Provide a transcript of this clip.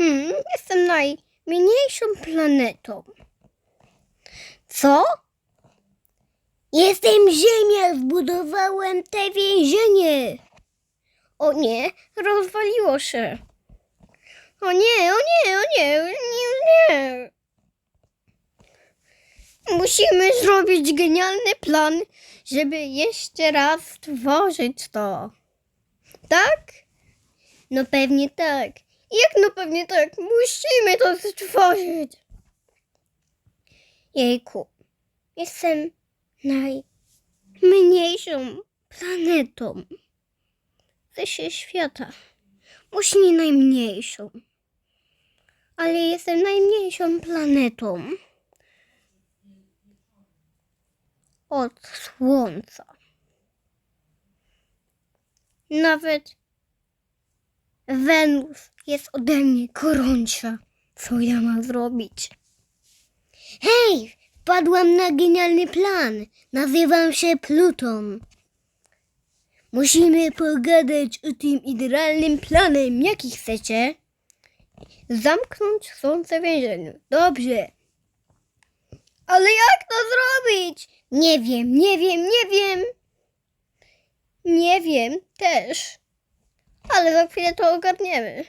Hmm, jestem najmniejszą planetą. Co? Jestem Ziemia, zbudowałem te więzienie. O nie, rozwaliło się. O nie, o nie, o nie, o nie, nie. Musimy zrobić genialny plan, żeby jeszcze raz stworzyć to. Tak? No pewnie tak. Jak no pewnie tak? Musimy to stworzyć. Jejku, jestem najmniejszą planetą ze świata. Może nie najmniejszą, ale jestem najmniejszą planetą od Słońca. Nawet Wenus jest ode mnie gorąca. Co ja mam zrobić? Hej, wpadłam na genialny plan. Nazywam się Pluton. Musimy pogadać o tym idealnym planem. Jaki chcecie? Zamknąć słońce w więzieniu. Dobrze. Ale jak to zrobić? Nie wiem, nie wiem, nie wiem. Nie wiem też. Ale za chwilę to ogarniemy.